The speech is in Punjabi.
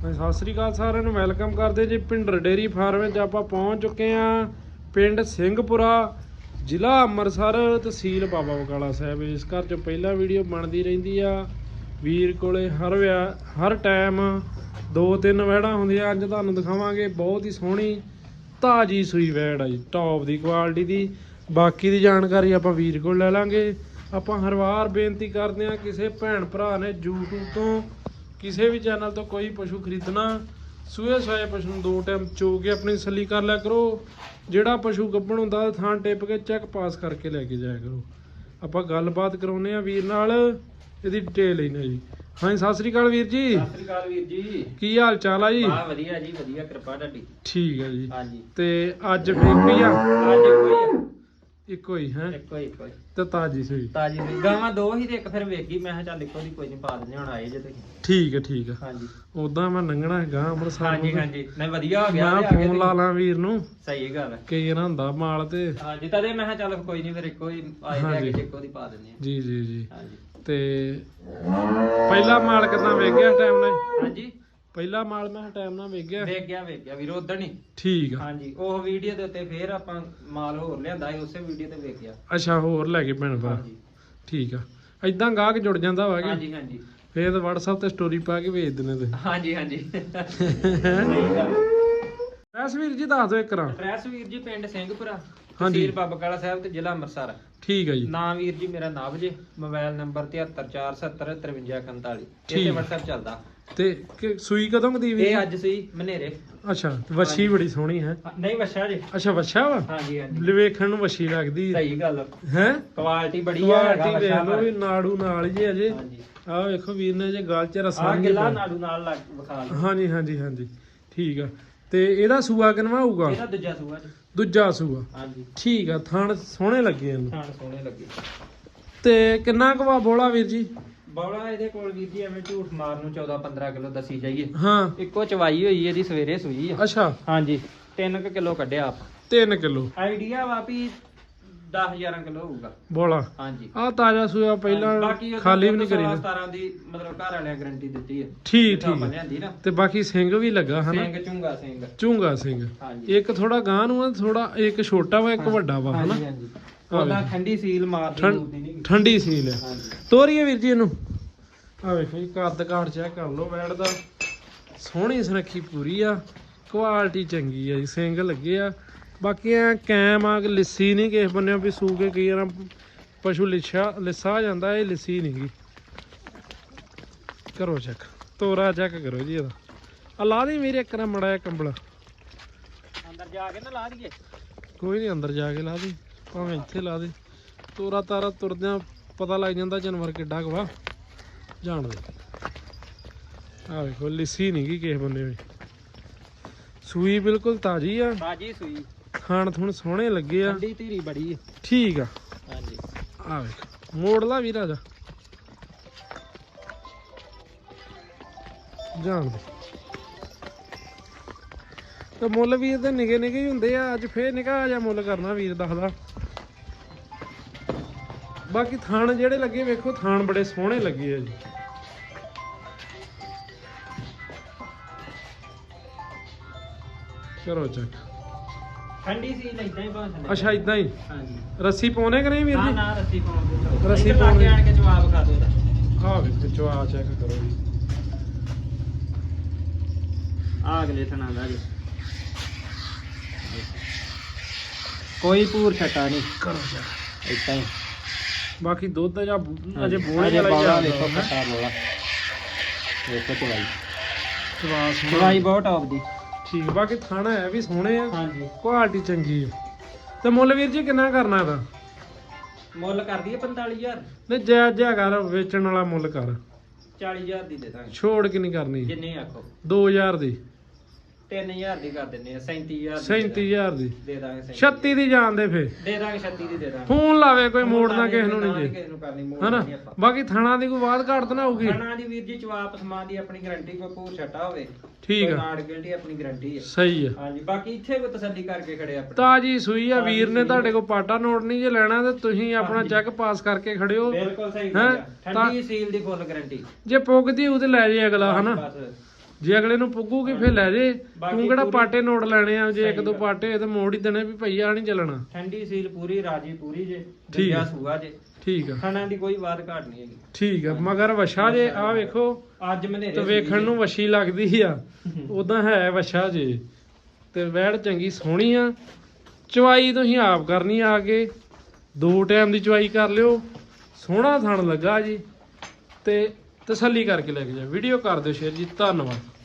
ਸਤਿ ਸ੍ਰੀ ਅਕਾਲ ਸਾਰਿਆਂ ਨੂੰ, ਵੈਲਕਮ ਕਰਦੇ ਜੀ ਪਿੰਡਰ ਡੇਰੀ ਫਾਰਮ ਵਿੱਚ ਆਪਾਂ ਪਹੁੰਚ ਚੁੱਕੇ ਆ ਪਿੰਡ ਸਿੰਘਪੁਰਾ, ਜ਼ਿਲ੍ਹਾ ਅੰਮ੍ਰਿਤਸਰ, ਤਹਿਸੀਲ ਬਾਬਾ ਬਕਾਲਾ ਸਾਹਿਬ। ਇਸ ਘਰ ਚ ਪਹਿਲਾਂ ਵੀਡੀਓ ਬਣਦੀ ਰਹਿੰਦੀ ਆ। ਵੀਰ ਕੋਲੇ ਹਰ ਵਿਆ- ਹਰ ਟਾਈਮ ਦੋ ਤਿੰਨ ਵੈੜਾਂ ਹੁੰਦੀਆਂ, ਅੱਜ ਤੁਹਾਨੂੰ ਦਿਖਾਵਾਂਗੇ ਬਹੁਤ ਹੀ ਸੋਹਣੀ ਤਾਜੀ ਸੂਈ ਵੈੜ ਆ ਜੀ ਟੌਪ ਦੀ ਕੁਆਲਿਟੀ ਦੀ। ਬਾਕੀ ਦੀ ਜਾਣਕਾਰੀ ਆਪਾਂ ਵੀਰ ਕੋਲ ਲੈ ਲਾਂਗੇ। ਆਪਾਂ ਹਰ ਵਾਰ ਬੇਨਤੀ ਕਰਦੇ ਆ ਕਿਸੇ ਭੈਣ ਭਰਾ ਨੇ YouTube ਤੋਂ ਕਿਸੇ ਵੀ ਚੈਨਲ ਤੋਂ ਕੋਈ ਪਸ਼ੂ ਖਰੀਦਣਾ ਸੂਏ ਸੋਏ ਪਸ਼ੂ ਨੂੰ ਦੋ ਟਾਈਮ ਚੋ ਕੇ ਆਪਣੀ ਤਸੱਲੀ ਕਰ ਲਿਆ ਕਰੋ। ਜਿਹੜਾ ਪਸ਼ੂ ਗੱਭਣ ਹੁੰਦਾ ਥਾਂ ਟਿੱਪ ਕੇ ਚੈੱਕ ਪਾਸ ਕਰਕੇ ਲੈ ਕੇ ਜਾਇਆ ਕਰੋ। ਆਪਾਂ ਗੱਲਬਾਤ ਕਰਾਉਨੇ ਆ ਵੀਰ ਨਾਲ ਇਹਦੀ ਡਿਟੇਲ ਲੈਣਾ ਜੀ। ਹਾਂਜੀ ਸਤਿ ਸ੍ਰੀ ਅਕਾਲ ਵੀਰ ਜੀ। ਸਤਿ ਸ੍ਰੀ ਅਕਾਲ ਵੀਰ ਜੀ। ਕੀ ਹਾਲ ਚਾਲ ਆ ਜੀ? ਬਾ ਵਧੀਆ ਜੀ ਵਧੀਆ ਕਿਰਪਾ ਤੁਹਾਡੀ। ਠੀਕ ਹੈ ਜੀ। ਹਾਂਜੀ। ਤੇ ਅੱਜ ਫੇਰ ਕੀ ਆ? ਅੱਜ ਕੋਈ ਇੱਕੋ ਹੀ ਹੈ? ਇੱਕੋ ਹੀ ਇੱਕੋ ਹੀ। ਤੇ ਤਾਜੀ ਸੂਈ। ਤਾਜੀ ਹੋਈ ਗਾਵਾਂ ਦੋ ਹੀ ਤੇ ਇੱਕ ਫਿਰ ਵੇਖੀ। ਮੈਂ ਕਿਹਾ ਚੱਲ ਇੱਕੋ ਦੀ ਕੋਈ ਨਹੀਂ ਪਾ ਦਿੰਦੇ ਹੁਣ ਆਏ ਜੇ ਤੁਸੀਂ। ਠੀਕ ਹੈ ਠੀਕ ਹੈ। ਹਾਂਜੀ। ਉਦਾਂ ਮੈਂ ਲੰਘਣਾ ਹੈਗਾ ਅੰਮ੍ਰਿਤਸਰ ਹਾਂਜੀ ਨੂੰ। ਹਾਂਜੀ। ਨਹੀਂ ਵਧੀਆ ਹੋ ਗਿਆ ਮੈਂ ਤੇ ਆ ਗਏ ਫੋਨ ਲਾ ਲਾਂ ਵੀਰ ਨੂੰ। ਸਹੀ ਗੱਲ ਹੈ। ਕਈ ਇਹਨਾਂ ਹੁੰਦਾ ਮਾਲ ਤੇ। ਹਾਂਜੀ ਤਦੇ ਮੈਂ ਕਿਹਾ ਚੱਲ ਕੋਈ ਨਹੀਂ ਫਿਰ ਇੱਕੋ ਹੀ ਆਏ ਤੇ ਹਾਂਜੀ। ਕੇ ਇੱਕੋ ਦੀ ਪਾ ਦਿੰਦੇ ਆ ਜੀ ਜੀ ਜੀ। ਹਾਂਜੀ। ਤੇ ਪਹਿਲਾ ਮਾਲ ਕਿੰਨਾ ਵੇਚ ਗਿਆ ਟਾਈਮ ਨਾਲ ਹਾਂਜੀ। ਪਹਿਲਾ ਮਾਲ ਮੈਂ ਟਾਈਮ ਨਾਲ ਵੇਚ ਗਿਆ। ਵੇਖ ਗਿਆ ਵੇਖ ਗਿਆ ਵੀਰ ਉਦੋਂ ਹੀ ਠੀਕ ਆ। ਹਾਂਜੀ ਉਹ ਵੀਡੀਓ ਦੇ ਉੱਤੇ ਫੇਰ ਆਪਾਂ ਮਾਲ ਹੋਰ ਲਿਆਂਦਾ ਸੀ ਉਸੇ ਵੀਡੀਓ ਤੇ ਵੇਖ ਗਿਆ। ਅੱਛਾ ਹੋਰ ਲੈ ਕੇ ਭੈਣ ਭਰਾ। ਹਾਂਜੀ। ਠੀਕ ਆ। ਇਦਾਂ ਗਾਹਕ ਜੁੜ ਜਾਂਦਾ ਵਾ ਕਿ ਹਾਂਜੀ ਹਾਂਜੀ। ਫੇਰ ਤਾਂ WhatsApp ਤੇ ਸਟੋਰੀ ਪਾ ਕੇ ਵੇਚ ਦਿੰਦੇ ਤੇ ਹਾਂਜੀ ਹਾਂਜੀ। ਸਹੀ ਗੱਲ ਐਸ ਵੀਰ ਜੀ ਦੱਸ ਦਿਓ ਇੱਕ ਰਾਂ ਐਡਰੈਸ ਵੀਰ ਜੀ ਪਿੰਡ ਸਿੰਘਪੁਰਾ ਹਾਂਜੀ। ਤਹਿਸੀਲ ਬਾਬਾ ਸਾਹਿਬ ਤੇ ਜ਼ਿਲ੍ਹਾ ਅੰਮ੍ਰਿਤਸਰ। ਠੀਕ ਆ ਜੀ। ਨਾਮ ਵੀਰ ਜੀ ਮੇਰਾ ਨਾਮ ਜੇ। ਮੋਬਾਈਲ ਨੰਬਰ 7347753541 ਠੀਕ। ਇੱਥੇ WhatsApp ਚੱਲਦਾ। ਤੇ ਕਿ- ਸੂਈ ਕਦੋਂ ਕਦੀ ਵੀ? ਇਹ ਅੱਜ ਸੀ ਮਨੇਰੇ। ਅੱਛਾ ਵੱਛੀ ਬੜੀ ਸੋਹਣੀ ਹੈ। ਨਹੀਂ ਵਛਾ ਜੇ। ਅੱਛਾ ਵੱਛਾ ਵਾ? ਹਾਂਜੀ ਹਾਂਜੀ। ਲਵੇਖਣ ਨੂੰ ਵੱਛੀ ਲੱਗਦੀ ਸਹੀ ਗੱਲ। ਹੈ? ਕੁਆਲਿਟੀ ਬੜੀ ਆ ਕੁਆਲਿਟੀ ਵੇਖ ਲਓ ਵੀ। ਨਾੜੂ ਨਾਲ ਹੀ ਜੇ ਅਜੇ। ਹਾਂਜੀ। ਆਹ ਵੇਖੋ ਵੀਰ ਨੇ ਜੇ ਗਲ ਚ ਰਸਾ ਆ ਨਹੀਂ ਗਿੱਲਾ ਪਾਇਆ। ਨਾੜੂ ਨਾਲ ਲੱਗ ਵਿਖਾ ਲਓ। ਹਾਂਜੀ ਹਾਂਜੀ ਹਾਂਜੀ। ਠੀਕ ਆ। ਤੇ ਇਹਦਾ ਸੂਆ ਕਿਨਵਾ ਹੋਊਗਾ? ਇਹਦਾ ਦੂਜਾ ਸੂਆ ਜੀ। ਦੂਜਾ ਸੂਆ। ਹਾਂਜੀ। ਠੀਕ ਆ ਥਣ ਸੋਹਣੇ ਲੱਗੇ ਇਹਨੂੰ। ਥਾਣ ਸੋਹਣੇ ਲੱਗੇ। ਤੇ ਕਿੰਨਾ ਕੁ ਵਾ ਬੋਲਾ ਵੀਰ ਜੀ? ਬੌਲਾ ਇਹਦੇ ਕੋਲ ਵੀਰ ਜੀ ਐਵੇਂ ਝੂਠ ਮਾਰਨ ਨੂੰ 14 15 ਕਿਲੋ ਦੱਸੀ ਜਾਈਏ। ਹਾਂ। ਇੱਕੋ ਚਵਾਈ ਹੋਈ ਇਹਦੀ ਸਵੇਰੇ ਸੂਈ ਆ। ਅੱਛਾ। ਹਾਂਜੀ 3 ਕਿਲੋ ਕੱਢਿਆ ਆਪ। 3 ਕਿਲੋ। ਆਈਡੀਆ ਵਾ ਵੀ 10 11 ਕਿਲੋ ਹੋਊਗਾ। ਬੋਲਾ। ਹਾਂਜੀ। ਆ ਤਾਜ਼ਾ ਸੂਆ ਪਹਿਲਾਂ ਬਾਕੀ ਉਹ ਖਾਲੀ ਵੀ ਨਹੀਂ ਕਰੀ 17 ਦੀ ਮਤਲਬ ਘਰ ਵਾਲਿਆਂ ਗਾਰੰਟੀ ਦਿੱਤੀ ਹੈ ਠੀਕ ਠੀਕ। ਲਿਆਂਦੀ ਨਾ। ਤੇ ਬਾਕੀ ਸਿੰਘ ਵੀ ਲੱਗਾ ਹਨਾ? ਸਿੰਘ ਚੁੰਗਾ ਸਿੰਘ। ਝੂੰਗਾ ਸਿੰਘ। ਹਾਂਜੀ। ਇੱਕ ਥੋੜਾ ਗਾਂ ਨੂੰ ਥੋੜਾ ਇੱਕ ਛੋਟਾ ਵਾ ਇੱਕ ਵੱਡਾ ਵਾ ਹਨਾ? ਹਾਂਜੀ ਹਾਂਜੀ। ਉਹਦਾ ਠੰਡੀ ਸੀਲ ਮਾਰਦੀ ਮੂਰਦੀ ਨਹੀਂ ਠੰਡੀ ਸੀਲ ਹਾਂਜੀ ਤੋਰੀਏ ਵੀਰ ਜੀ ਇਹਨੂੰ। ਆ ਵੇਖੋ ਜੀ ਕੱਦ ਕਾਠ ਚੈੱਕ ਕਰ ਲਓ ਬੈੜ ਦਾ। ਸੋਹਣੀ ਸੁਨੱਖੀ ਪੂਰੀ ਆ। ਕੁਆਲਿਟੀ ਚੰਗੀ ਆ ਜੀ ਸਿੰਘ ਲੱਗੇ ਆ। ਬਾਕੀ ਐ ਕੈਮ ਆ ਕਿ ਲਿੱਸੀ ਨਹੀਂ ਕਿਸੇ ਬੰਨੇ ਵੀ ਸੂ ਕੇ ਕਈ ਵਾਰ ਪਸ਼ੂ ਲਿੱਛਾ ਲਿੱਸਾ ਆ ਜਾਂਦਾ ਇਹ ਲਿੱਸੀ ਨਹੀਂਗੀ ਕਰੋ ਚੈੱਕ ਤੋਰਾ ਚੈੱਕ ਕਰੋ ਜੀ ਇਹਦਾ। ਆ ਲਾ ਦੇ ਮੇਰੇ ਇੱਕ ਨਾ ਮੜਾ ਜਿਹਾ ਕੰਬਲ। ਅੰਦਰ ਜਾ ਕੇ ਨਾ ਲਾ ਦਈਏ। ਕੋਈ ਨਹੀਂ ਅੰਦਰ ਜਾ ਕੇ ਲਾ ਦੇ ਭਾਵੇਂ ਇੱਥੇ ਲਾ ਦੇ ਤੋਰਾ ਤਾਰਾ ਤੁਰਦਿਆਂ ਪਤਾ ਲੱਗ ਜਾਂਦਾ ਜਾਨਵਰ ਕਿੱਡਾ ਕੁ ਵਾ। ਜਾਣ ਦੇ। ਆ ਵੇਖੋ ਲਿੱਸੀ ਨਹੀਂ ਗਈ ਕਿਸੇ ਬੰਦੇ ਵੀ ਸੂਈ ਬਿਲਕੁਲ ਤਾਜੀ ਆ। ਬਾਜੀ ਸੂਈ। ਖਾਣ ਥੁਣ ਸੋਹਣੇ ਲੱਗੇ ਆ। ਠੰਡੀ ਧੀਰੀ ਬੜੀ ਹੈ ਠੀਕ ਆ। ਹਾਂਜੀ। ਆ ਵੇਖ ਮੋੜ ਲਾ ਵੀਰਾ ਦੇ। ਤੇ ਮੁੱਲ ਵੀ ਇਹਦੇ ਨਿਗੇ ਨਿਗੇ ਹੁੰਦੇ ਆ। ਅੱਜ ਫੇਰ ਨਿਕਾ ਜਾ ਮੁੱਲ ਕਰਨਾ ਵੀਰ ਦੱਸਦਾ ਬਾਕੀ ਥਾਣ ਜਿਹੜੇ ਲੱਗੇ ਵੇਖੋ ਥਾਣ ਬੜੇ ਸੋਹਣੇ ਲੱਗੇ ਆ ਜੀ। ਕਰੋ ਚੱਕ। ਠੰਡੀ ਸੀਲ ਇਦਾਂ ਹੀ ਥੱਲੇ ਅੱਛਾ ਇਦਾਂ ਹੀ? ਹਾਂਜੀ। ਰੱਸੀ ਪਾਉਣੇ ਕਿ ਨਹੀਂ ਵੀਰ ਨਾ ਜੀ? ਨਾ ਰੱਸੀ ਪਾਉਣ ਦੇ ਰੱਸੀ ਰੱਸੀ ਪਾਉਣ ਪਾਉਣ। ਦੀ। ਆਣ ਕੇ ਜਵਾਬ ਖਾ ਦੋ ਇਹਦਾ ਆ ਵੇਖੋ ਚਵਾ ਚੈੱਕ ਕਰੋ ਜੀ। ਆ ਅਗਲੇ ਥਣਾ ਦਾ ਜੀ। ਕੋਈ ਪੂਰ ਛਟਾ ਨਹੀਂ। ਕਰੋ ਚੈੱਕ ਇਦਾਂ ਹੀ। ਬਾਕੀ ਦੁੱਧ ਜਾਂ ਅਜੇ ਬੋਲੇ ਅਜੇ ਵਾਲਾ ਬੋਲਾ ਹੀ ਜਾਂਦਾ ਪੱਟਾ ਬੋਲਾ ਵੇਖੋ ਚਵਾਈ ਚਵਾ ਸੋਹਣਾ ਚਵਾਈ ਬਹੁਤ ਟੌਪ ਦੀ ਠੀਕ ਬਾਕੀ ਥਾਣਾ ਹੈ ਵੀ ਸੋਹਣੇ ਆ। ਹਾਂਜੀ। ਕੁਆਲਿਟੀ ਚੰਗੀ ਆ। ਤੇ ਮੁੱਲ ਵੀਰ ਜੀ ਕਿੰਨਾ ਕਰਨਾ ਇਹਦਾ? ਮੁੱਲ ਕਰਦੀ ਹੈ 45000 ਨਹੀਂ ਜਾਇਜ਼ ਜਿਹਾ ਕਰ ਵੇਚਣ ਵਾਲਾ ਮੁੱਲ ਕਰ। 40000 ਦੀ ਦੇ ਦਾਂਗੇ। ਛੋੜ ਕਿੰਨੀ ਕਰਨੀ? ਜਿੰਨੇ ਆਖੋ। 2000 ਦੀ। 3000 ਦੀ ਕਰ ਦਿੰਨੇ ਆ 37000 ਦੀ 37000 ਦੀ। ਦੇ ਦਾਂਗੇ 37 36 ਦੀ ਜਾਣ ਦੇ ਫੇ ਦੇ ਦਾਂਗੇ 36 ਦੀ ਦੇ ਦਾਂਗੇ। ਫੋਨ ਲਾਵੇ ਕੋਈ ਕਿਸੇ ਨੂੰ ਨਹੀਂ ਜੇ ਕਿਸੇ ਨੂੰ ਕਰਨੀ ਮੋੜ ਹਨਾ? ਨਹੀਂ ਆਪਾਂ। ਬਾਕੀ ਥਾਣਾ ਦੀ ਕੋਈ ਬਾਤ ਘਾਟ ਤਾਂ ਨਾ ਹੋਊਗੀ? ਖਾਣਾ ਦੀ ਵੀਰ ਜੀ ਜਵਾਬ ਸਮਾਨ ਦੀ ਆਪਣੀ ਗਾਰੰਟੀ ਕੋਈ ਪੂਰ ਛਟਾ ਹੋਵੇ ਠੀਕ ਆ। ਨਾੜ ਗਿਲਟੀ ਆਪਣੀ ਗਾਰੰਟੀ ਹੈ ਸਹੀ ਆ। ਹਾਂਜੀ ਬਾਕੀ ਇੱਥੇ ਕੋਈ ਤਸੱਲੀ ਕਰਕੇ ਖੜੇ ਆਪਣੇ। ਤਾਜੀ ਸੂਈ ਆ ਵੀਰ ਨੇ ਤੁਹਾਡੇ ਕੋਲ ਪਾਟਾ ਨੋਟ ਨਹੀਂ ਜੇ ਲੈਣਾ ਤੇ ਤੁਸੀਂ ਆਪਣਾ ਚੈੱਕ ਪਾਸ ਕਰਕੇ ਖੜਿਓ ਬਿਲਕੁਲ ਸਹੀ ਹੈਂ? ਗੱਲ ਆ। ਠੰਡੀ ਸੀਲ ਦੀ ਫੁੱਲ ਗਾਰੰਟੀ ਜੇ ਪੁੱਗਦੀ ਉਹ ਤੇ ਲੈ ਜੇ ਅਗਲਾ ਹਨਾ? ਬਸ। ਜੇ ਅਗਲੇ ਨੂੰ ਪੁੱਗੂਗੀ ਫੇਰ ਲੈ ਜੇ। ਤੂੰ ਕਿਹੜਾ ਪਾਟੇ ਨੋਟ ਲੈਣੇ ਆ? ਜੇ ਇੱਕ ਦੋ। ਪਾਟੇ ਤੇ ਮੋੜ ਹੀ ਦੇਣੇ ਵੀ ਭਈ ਆ ਨਹੀਂ ਚੱਲਣਾ। ਠੰਡੀ ਸੀਲ ਪੂਰੀ ਰਾਜੀ ਪੂਰੀ ਜੇ ਹੈ। ਸੂਆ ਜੇ। ਠੀਕ ਆ। ਖਾਣਾ ਦੀ ਕੋਈ ਬਾਤ ਘਾਟ ਨਹੀਂ ਹੈਗੀ। ਠੀਕ ਆ ਮਗਰ ਵਛਾ ਜੇ ਆ ਵੇਖੋ ਅੱਜ ਮਨੇਰੇ ਤੇ ਵੇਖਣ ਨੂੰ ਵਛੀ ਲੱਗਦੀ ਆ। ਉਦਾਂ ਹੈ ਵਛਾ ਜੇ। ਤੇ ਵੈੜ ਚੰਗੀ ਸੋਹਣੀ ਆ। ਚਵਾਈ ਤੁਸੀਂ ਆਪ ਕਰਨੀ ਆ ਕੇ ਦੋ ਟਾਈਮ ਦੀ ਚਵਾਈ ਕਰ ਲਿਓ। ਸੋਹਣਾ ਥਣ ਲੱਗਾ ਜੀ। ਤੇ ਤਸੱਲੀ ਕਰਕੇ ਲੈ ਕੇ ਜਾ ਵੀਡੀਓ ਕਰ ਦਿਓ ਸ਼ੇਅਰ ਜੀ। ਧੰਨਵਾਦ।